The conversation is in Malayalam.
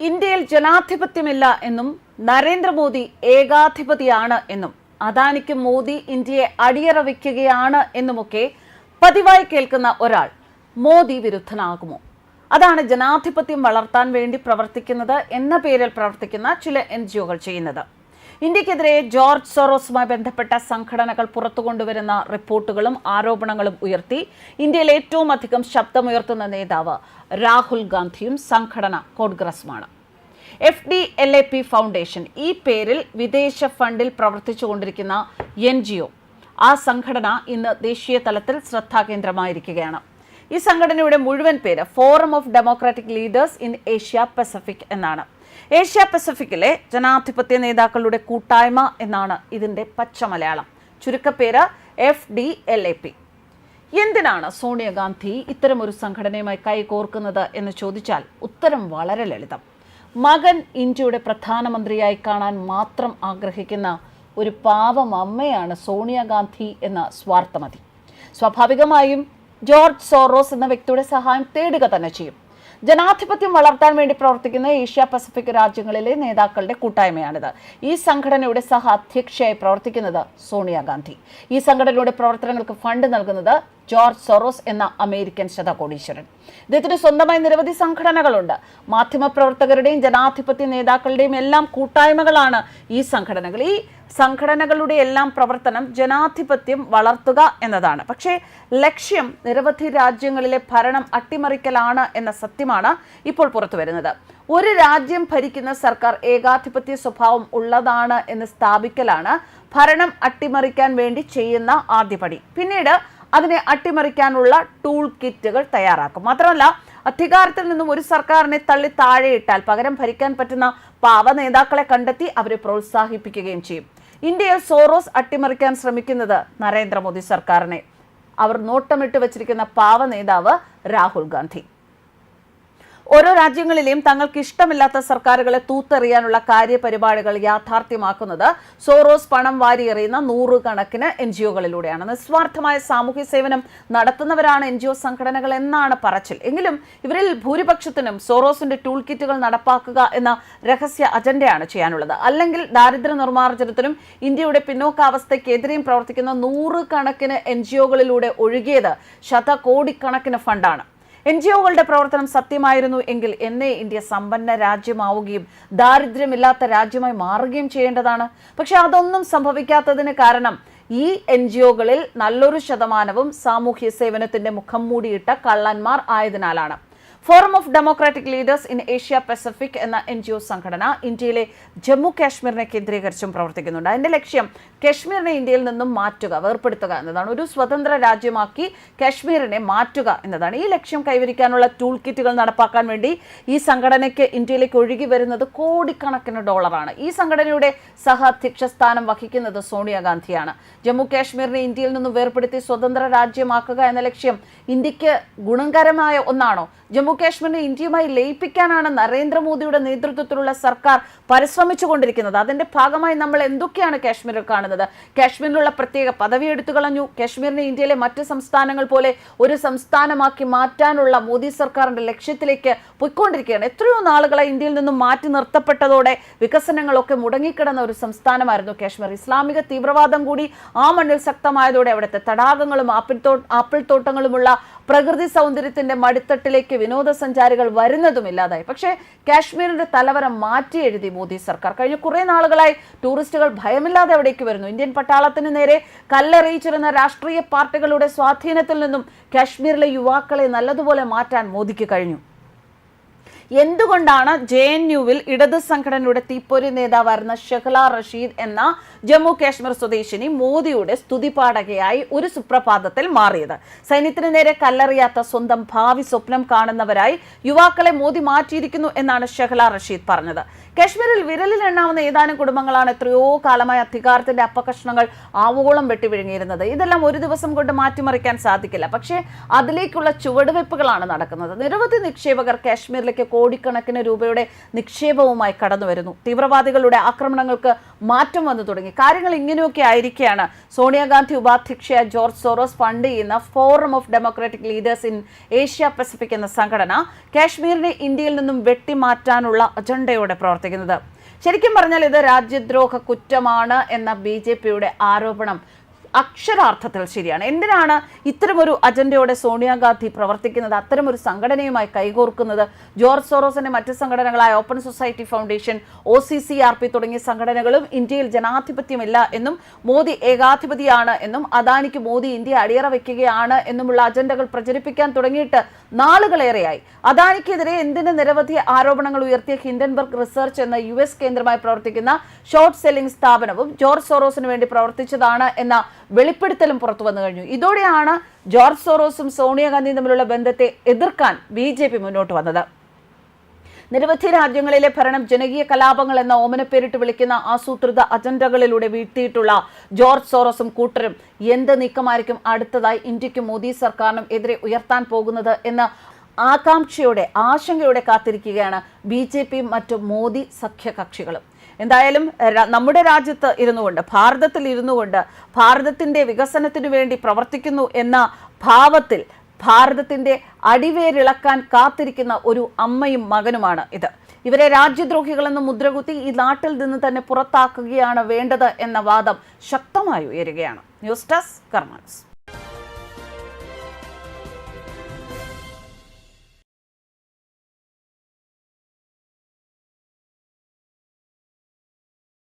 ഇന്ത്യയിൽ ജനാധിപത്യമില്ല എന്നും നരേന്ദ്രമോദി ഏകാധിപതിയാണ് എന്നും അദാനിക്ക് മോദി ഇന്ത്യയെ അടിയറ വയ്ക്കുകയാണ് എന്നുമൊക്കെ പതിവായി കേൾക്കുന്ന ഒരാൾ മോദി വിരുദ്ധനാകുമോ? അതാണ് ജനാധിപത്യം വളർത്താൻ വേണ്ടി പ്രവർത്തിക്കുന്നത് എന്ന പേരിൽ പ്രവർത്തിക്കുന്ന ചില എൻ ജി ഒകൾ ചെയ്യുന്നത്. ഇന്ത്യക്കെതിരെ ജോർജ് സോറോസുമായി ബന്ധപ്പെട്ട സംഘടനകൾ പുറത്തു കൊണ്ടുവരുന്ന റിപ്പോർട്ടുകളും ആരോപണങ്ങളും ഉയർത്തി ഇന്ത്യയിൽ ഏറ്റവും അധികം ശബ്ദമുയർത്തുന്ന നേതാവ് രാഹുൽ ഗാന്ധിയും സംഘടന കോൺഗ്രസുമാണ്. F D L A P foundation ഈ പേരിൽ വിദേശ ഫണ്ടിൽ പ്രവർത്തിച്ചുകൊണ്ടിരിക്കുന്ന എൻ ജി ഒ ആ സംഘടന ഇന്ന് ദേശീയ തലത്തിൽ ശ്രദ്ധാകേന്ദ്രമായിരിക്കുകയാണ്. ഈ സംഘടനയുടെ മുഴുവൻ പേര് forum of democratic leaders in Asia Pacific എന്നാണ്. ഏഷ്യ പസഫിക്കിലെ ജനാധിപത്യ നേതാക്കളുടെ കൂട്ടായ്മ എന്നാണ് ഇതിന്റെ പച്ച Malayalam. ചുരുക്കപ്പേര് F D L A P. എന്തിനാണ് സോണിയാഗാന്ധി ഇത്തരമൊരു സംഘടനയുമായി കൈകോർക്കുന്നത് എന്ന് ചോദിച്ചാൽ ഉത്തരം വളരെ ലളിതം. മകൻ ഇന്ത്യയുടെ പ്രധാനമന്ത്രിയായി കാണാൻ മാത്രം ആഗ്രഹിക്കുന്ന ഒരു പാവം അമ്മയാണ് സോണിയാഗാന്ധി എന്ന സ്വാർത്ഥമതി. സ്വാഭാവികമായും ജോർജ് സോറോസ് എന്ന വ്യക്തിയുടെ സഹായം തേടുക തന്നെ ചെയ്യും. ജനാധിപത്യം വളർത്താൻ വേണ്ടി പ്രവർത്തിക്കുന്ന ഏഷ്യ പസഫിക് രാജ്യങ്ങളിലെ നേതാക്കളുടെ കൂട്ടായ്മയാണിത്. ഈ സംഘടനയുടെ സഹ അധ്യക്ഷയായി പ്രവർത്തിക്കുന്നത് സോണിയാഗാന്ധി ഈ സംഘടനയുടെ പ്രവർത്തനങ്ങൾക്ക് ഫണ്ട് നൽകുന്നത് ജോർജ് സൊറോസ് എന്ന അമേരിക്കൻ ശതകോടീശ്വരൻ. ഇദ്ദേഹത്തിന് സ്വന്തമായി നിരവധി സംഘടനകളുണ്ട്. മാധ്യമപ്രവർത്തകരുടെയും ജനാധിപത്യ നേതാക്കളുടെയും എല്ലാം കൂട്ടായ്മകളാണ് ഈ സംഘടനകൾ. ഈ സംഘടനകളുടെ എല്ലാം പ്രവർത്തനം ജനാധിപത്യം വളർത്തുക എന്നതാണ്. പക്ഷേ ലക്ഷ്യം നിരവധി രാജ്യങ്ങളിലെ ഭരണം അട്ടിമറിക്കലാണ് എന്ന സത്യമാണ് ഇപ്പോൾ പുറത്തു വരുന്നത്. ഒരു രാജ്യം ഭരിക്കുന്ന സർക്കാർ ഏകാധിപത്യ സ്വഭാവം ഉള്ളതാണ് എന്ന് സ്ഥാപിക്കലാണ് ഭരണം അട്ടിമറിക്കാൻ വേണ്ടി ചെയ്യുന്ന ആദ്യപടി പിന്നീട് അതിനെ അട്ടിമറിക്കാനുള്ള ടൂൾ കിറ്റുകൾ തയ്യാറാക്കും. മാത്രമല്ല അധികാരത്തിൽ നിന്നും ഒരു സർക്കാരിനെ തള്ളി താഴെയിട്ടാൽ പകരം ഭരിക്കാൻ പറ്റുന്ന പാവ നേതാക്കളെ കണ്ടെത്തി അവരെ പ്രോത്സാഹിപ്പിക്കുകയും ചെയ്യും. ഇന്ത്യയിൽ സോറോസ് അട്ടിമറിക്കാൻ ശ്രമിക്കുന്നത് നരേന്ദ്രമോദി സർക്കാരിനെ. അവർ നോട്ടമിട്ട് വച്ചിരിക്കുന്ന പാവ നേതാവ് രാഹുൽ ഗാന്ധി. ഓരോ രാജ്യങ്ങളിലെയും തങ്ങൾക്ക് ഇഷ്ടമില്ലാത്ത സർക്കാരുകളെ തൂത്തെറിയാനുള്ള കാര്യപരിപാടികൾ യാഥാർത്ഥ്യമാക്കുന്നത് സോറോസ് പണം വാരിയെറിയുന്ന നൂറുകണക്കിന് എൻ ജി ഒകളിലൂടെയാണ് നിസ്വാർത്ഥമായ സാമൂഹ്യ സേവനം നടത്തുന്നവരാണ് എൻ ജി ഒ സംഘടനകൾ എന്നാണ് പറച്ചിൽ. എങ്കിലും ഇവരിൽ ഭൂരിപക്ഷത്തിനും സോറോസിന്റെ ടൂൾ കിറ്റുകൾ നടപ്പാക്കുക എന്ന രഹസ്യ അജണ്ടയാണ് ചെയ്യാനുള്ളത്. അല്ലെങ്കിൽ ദാരിദ്ര്യ നിർമ്മാർജനത്തിനും ഇന്ത്യയുടെ പിന്നോക്കാവസ്ഥയ്ക്കെതിരെയും പ്രവർത്തിക്കുന്ന നൂറുകണക്കിന് എൻ ജി ഒകളിലൂടെ ഒഴുകിയത് ശതകോടിക്കണക്കിന് ഫണ്ടാണ്. എൻ ജി ഒകളുടെ പ്രവർത്തനം സത്യമായിരുന്നു എങ്കിൽ എന്നേ ഇന്ത്യ സമ്പന്ന രാജ്യമാവുകയും ദാരിദ്ര്യമില്ലാത്ത രാജ്യമായി മാറുകയും ചെയ്യേണ്ടതാണ്. പക്ഷെ അതൊന്നും സംഭവിക്കാത്തതിന് കാരണം ഈ എൻ ജി ഒകളിൽ നല്ലൊരു ശതമാനവും സാമൂഹ്യ സേവനത്തിന്റെ മുഖം മൂടിയിട്ട കള്ളന്മാർ ആയതിനാലാണ്. Forum of democratic leaders in Asia Pacific എന്ന എൻ ജി ഒ സംഘടന ഇന്ത്യയിലെ ജമ്മു കാശ്മീരിനെ കേന്ദ്രീകരിച്ചും പ്രവർത്തിക്കുന്നുണ്ട്. അതിന്റെ ലക്ഷ്യം കാശ്മീരിനെ ഇന്ത്യയിൽ നിന്നും മാറ്റുക വേർപ്പെടുത്തുക എന്നതാണ്. ഒരു സ്വതന്ത്ര രാജ്യമാക്കി കാശ്മീരിനെ മാറ്റുക എന്നതാണ്. ഈ ലക്ഷ്യം കൈവരിക്കാനുള്ള ടൂൾ കിറ്റുകൾ നടപ്പാക്കാൻ വേണ്ടി ഈ സംഘടനയ്ക്ക് ഇന്ത്യയിലേക്ക് ഒഴുകി വരുന്നത് കോടിക്കണക്കിന് ഡോളറാണ്. ഈ സംഘടനയുടെ സഹ അധ്യക്ഷ സ്ഥാനം വഹിക്കുന്നത് സോണിയാഗാന്ധിയാണ് ജമ്മു കാശ്മീരിനെ ഇന്ത്യയിൽ നിന്നും വേർപ്പെടുത്തി സ്വതന്ത്ര രാജ്യമാക്കുക എന്ന ലക്ഷ്യം ഇന്ത്യയ്ക്ക് ഗുണകരമായ ഒന്നാണോ? ജമ്മു കാശ്മീരിനെ ഇന്ത്യയുമായി ലയിപ്പിക്കാനാണ് നരേന്ദ്രമോദിയുടെ നേതൃത്വത്തിലുള്ള സർക്കാർ പരിശ്രമിച്ചുകൊണ്ടിരിക്കുന്നത്. അതിന്റെ ഭാഗമായി നമ്മൾ എന്തൊക്കെയാണ് കാശ്മീരിൽ കാണുന്നത്? കാശ്മീരിലുള്ള പ്രത്യേക പദവി എടുത്തു കളഞ്ഞു. കാശ്മീരിനെ ഇന്ത്യയിലെ മറ്റ് സംസ്ഥാനങ്ങൾ പോലെ ഒരു സംസ്ഥാനമാക്കി മാറ്റാനുള്ള മോദി സർക്കാരിന്റെ ലക്ഷ്യത്തിലേക്ക് പോയിക്കൊണ്ടിരിക്കുകയാണ്. എത്രയോ നാളുകളായി ഇന്ത്യയിൽ നിന്നും മാറ്റി നിർത്തപ്പെട്ടതോടെ വികസനങ്ങളൊക്കെ മുടങ്ങിക്കിടന്ന ഒരു സംസ്ഥാനമായിരുന്നു കാശ്മീർ. ഇസ്ലാമിക തീവ്രവാദം കൂടി ആ മണ്ണിൽ ശക്തമായതോടെ അവിടുത്തെ തടാകങ്ങളും ആപ്പിൾ തോ ആപ്പിൾ തോട്ടങ്ങളുമുള്ള പ്രകൃതി സൗന്ദര്യത്തിന്റെ മടിത്തട്ടിലേക്ക് വിനോദസഞ്ചാരികൾ വരുന്നതും ഇല്ലാതായി. പക്ഷേ കാശ്മീരിന്റെ തലവര മാറ്റി എഴുതി മോദി സർക്കാർ. കഴിഞ്ഞ കുറെ നാളുകളായി ടൂറിസ്റ്റുകൾ ഭയമില്ലാതെ അവിടേക്ക് വരുന്നു. ഇന്ത്യൻ പട്ടാളത്തിന് നേരെ കല്ലെറിയിച്ചിരുന്ന രാഷ്ട്രീയ പാർട്ടികളുടെ സ്വാധീനത്തിൽ നിന്നും കാശ്മീരിലെ യുവാക്കളെ നല്ലതുപോലെ മാറ്റാൻ മോദിക്ക് കഴിഞ്ഞു. എന്തുകൊണ്ടാണ് ജെ എൻ യുവിൽ ഇടത് സംഘടനയുടെ തീപ്പൊരി നേതാവായിരുന്ന ഷെഹ്ല റഷീദ് എന്ന ജമ്മു കാശ്മീർ സ്വദേശിനി മോദിയുടെ സ്തുതിപാഠകയായി ഒരു സുപ്രഭാതത്തിൽ മാറിയത്? സൈന്യത്തിന് നേരെ കല്ലെറിയാത്ത സ്വന്തം ഭാവി സ്വപ്നം കാണുന്നവരായി യുവാക്കളെ മോദി മാറ്റിയിരിക്കുന്നു എന്നാണ് ഷെഹ്ല റഷീദ് പറഞ്ഞത്. കാശ്മീരിൽ വിരലിൽ എണ്ണാവുന്ന ഏതാനും കുടുംബങ്ങളാണ് എത്രയോ കാലമായി അധികാരത്തിന്റെ അപ്പകഷ്ണങ്ങൾ ആവോളം വെട്ടിവിഴുങ്ങിയിരുന്നത് ഇതെല്ലാം ഒരു ദിവസം കൊണ്ട് മാറ്റിമറിക്കാൻ സാധിക്കില്ല. പക്ഷേ അതിലേക്കുള്ള ചുവടുവെപ്പുകളാണ് നടക്കുന്നത്. നിരവധി നിക്ഷേപകർ കാശ്മീരിലേക്ക് കോടിക്കണക്കിന് രൂപയുടെ നിക്ഷേപവുമായി കടന്നു വരുന്നു തീവ്രവാദികളുടെ ആക്രമണങ്ങൾക്ക് മാറ്റം വന്നു തുടങ്ങി. കാര്യങ്ങൾ ഇങ്ങനെയൊക്കെ ആയിരിക്കെയാണ് സോണിയാഗാന്ധി ഉപാധ്യക്ഷയായ ജോർജ് സോറോസ് ഫണ്ട് ചെയ്യുന്ന forum of democratic leaders in Asia Pacific എന്ന സംഘടന കാശ്മീരിനെ ഇന്ത്യയിൽ നിന്നും വെട്ടിമാറ്റാനുള്ള അജണ്ടയോടെ പ്രവർത്തിക്കുന്നത്. ശരിക്കും പറഞ്ഞാൽ ഇത് രാജ്യദ്രോഹ കുറ്റമാണ് എന്ന ബി ആരോപണം അക്ഷരാർത്ഥത്തിൽ ശരിയാണ്. എന്തിനാണ് ഇത്തരമൊരു അജണ്ടയോടെ സോണിയാഗാന്ധി പ്രവർത്തിക്കുന്നത്? അത്തരമൊരു സംഘടനയുമായി കൈകോർക്കുന്നത്? ജോർജ് സോറോസിന്റെ മറ്റ് സംഘടനകളായ open society foundation O C C R P തുടങ്ങിയ സംഘടനകളും ഇന്ത്യയിൽ ജനാധിപത്യമില്ല എന്നും മോദി ഏകാധിപതിയാണ് എന്നും അദാനിക്ക് മോദി ഇന്ത്യ അടിയറ വയ്ക്കുകയാണ് എന്നുമുള്ള അജണ്ടകൾ പ്രചരിപ്പിക്കാൻ തുടങ്ങിയിട്ട് നാളുകളേറെയായി. അദാനിക്കെതിരെ എന്തിന് നിരവധി ആരോപണങ്ങൾ ഉയർത്തിയ ഹിൻഡൻബർഗ് റിസർച്ച് എന്ന യു എസ് കേന്ദ്രമായി പ്രവർത്തിക്കുന്ന ഷോർട്ട് സെല്ലിംഗ് സ്ഥാപനവും ജോർജ് സോറോസിന് വേണ്ടി പ്രവർത്തിച്ചതാണ് എന്ന വെളിപ്പെടുത്തലും പുറത്തു വന്നു കഴിഞ്ഞു. ഇതോടെയാണ് ജോർജ് സോറോസും സോണിയാഗാന്ധിയും തമ്മിലുള്ള ബന്ധത്തെ എതിർക്കാൻ ബി മുന്നോട്ട് വന്നത്. നിരവധി രാജ്യങ്ങളിലെ ഭരണം ജനകീയ കലാപങ്ങൾ എന്ന ഓമനപ്പേരിട്ട് വിളിക്കുന്ന ആസൂത്രിത അജണ്ടകളിലൂടെ വീഴ്ത്തിയിട്ടുള്ള ജോർജ് സോറസും കൂട്ടരും എന്ത് നീക്കമായിരിക്കും അടുത്തതായി ഇന്ത്യക്കും മോദി സർക്കാരിനും എതിരെ ഉയർത്താൻ പോകുന്നത് എന്ന് ആകാംക്ഷയോടെ ആശങ്കയോടെ കാത്തിരിക്കുകയാണ് ബി ജെ പിയും മറ്റു മോദി സഖ്യകക്ഷികളും. എന്തായാലും നമ്മുടെ രാജ്യത്ത് ഇരുന്നു കൊണ്ട് ഭാരതത്തിൽ ഇരുന്നു കൊണ്ട് ഭാരതത്തിന്റെ വികസനത്തിനു വേണ്ടി പ്രവർത്തിക്കുന്നു എന്ന ഭാവത്തിൽ ഭാരതത്തിന്റെ അടിവേരിളക്കാൻ കാത്തിരിക്കുന്ന ഒരു അമ്മയും മകനുമാണ് ഇത്. ഇവരെ രാജ്യദ്രോഹികളെന്ന് മുദ്രകുത്തി ഈ നാട്ടിൽ നിന്ന് തന്നെ പുറത്താക്കുകയാണ് വേണ്ടത് എന്ന വാദം ശക്തമായി ഉയരുകയാണ്. News desk കർമാനസ്.